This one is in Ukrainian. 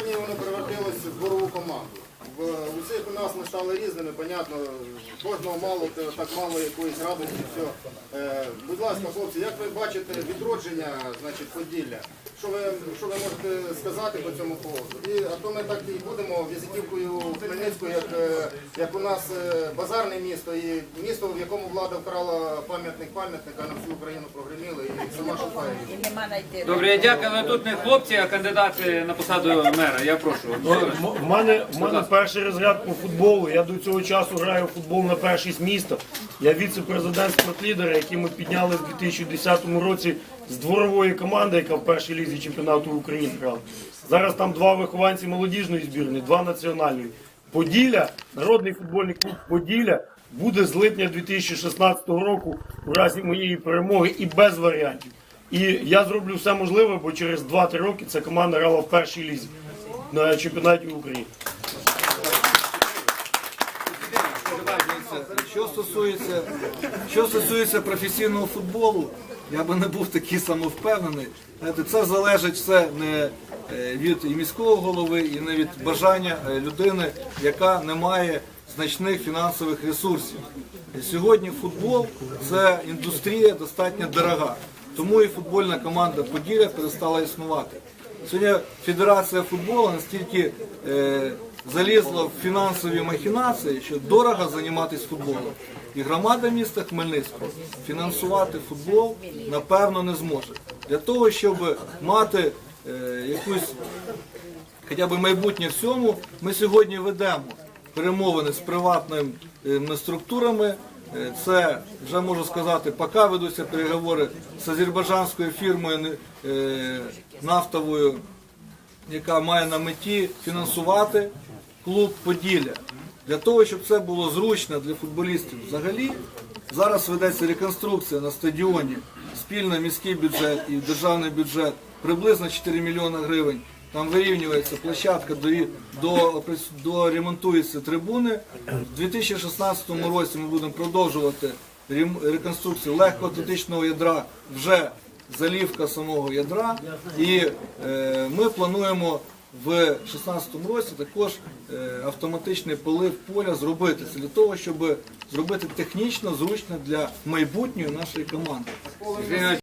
сьогодні воно перевертилося в борову команду. В усіх у нас ми стали різними, понятно, кожного мало, так мало якоїсь радості, все. Будь ласка, хлопці, як ви бачите відродження значить, Поділля? Що ви, що ви можете сказати по цьому поводу? І, а то ми так і будемо візитівкою Хмельницькою, як, е, як у нас е, базарне місто і місто, в якому влада вкрала пам'ятник пам'ятника на всю Україну прогреміла і сама шукає. Добре, я дякую, але тут не хлопці, а кандидати на посаду мера. Я прошу. М- В мене, в мене перший розряд по футболу. Я до цього часу граю в футбол на першість міста. Я віце-президент спортлідера, який ми підняли в 2010 році з дворової команди, яка в першій лізі чемпіонату України грала. Зараз там два вихованці молодіжної збірної, два національної. Поділля, народний футбольний клуб Поділля буде з липня 2016 року у разі моєї перемоги і без варіантів. І я зроблю все можливе, бо через 2-3 роки ця команда грала в першій лізі на чемпіонаті України. Що стосується, що стосується професійного футболу, я би не був такий самовпевнений. Це залежить все не е, від міського голови, і не від бажання е, людини, яка не має значних фінансових ресурсів. Сьогодні футбол це індустрія достатньо дорога. Тому і футбольна команда Поділля перестала існувати. Сьогодні Федерація футболу настільки е, залізла в фінансові махінації, що дорого займатися футболом. І громада міста Хмельницького фінансувати футбол напевно не зможе. Для того, щоб мати е, якусь хоча б майбутнє в цьому, ми сьогодні ведемо перемовини з приватними е, структурами. Е, Це вже можу сказати, поки ведуться переговори з азербайджанською фірмою е, нафтовою, яка має на меті фінансувати клуб Поділля. Для того, щоб це було зручно для футболістів взагалі, зараз ведеться реконструкція на стадіоні, спільно міський бюджет і державний бюджет, приблизно 4 мільйони гривень. Там вирівнюється площадка, до, до, до ремонтуються трибуни. У 2016 році ми будемо продовжувати реконструкцію легкоатлетичного ядра вже залівка самого ядра. І е, ми плануємо в 2016 році також е, автоматичний полив поля зробити. Це для того, щоб зробити технічно зручно для майбутньої нашої команди.